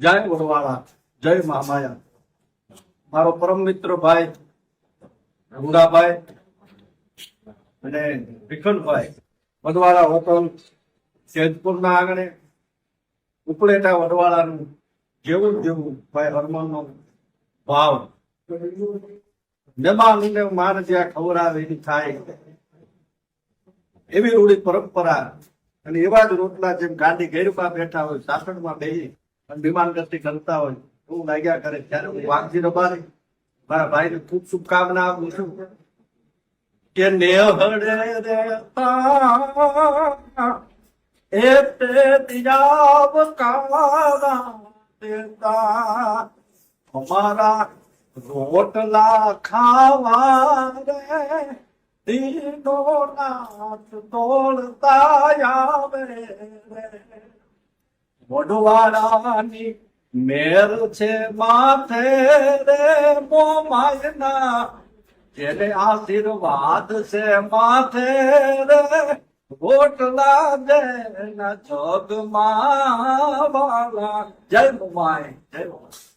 જય વડવાળા જય મહામાયા મારો પરમ મિત્ર ભાઈ ગુંડાભાઈ અને વિઠ્ઠલભાઈ વડવાળા હોટલ જેતપુરના આંગણે ઉપલેટા વડવાળાનું જેવું જેવું ભાઈ હરમનનો ભાવ. મહેમાનને મારે જ્યાં ખવડાવે એની થાય. એવી રૂડી પરંપરા. અને એવા જ રોટલા જેમ ગાંધી ગેરબા બેઠા હોય સાસણમાં બેસી વિમાન ગતિ કરતા હોય. હું લાગ્યા કરે. ત્યારે હું વાઘજી રબારી મારા ભાઈને ખૂબ શુભકામના આપું છું. કે નેહડે એ તે તિજાબ દેતા અમારા રોટલા ખાવા રે તીનો નાથ તોડતા આવે રે. વડવાળાની મેર છે માથે રે મોમાયના. જેને આશીર્વાદ છે માથે રે, ગોટલા દેના જગમાં વાલા. જય મોમાય જય મોમાય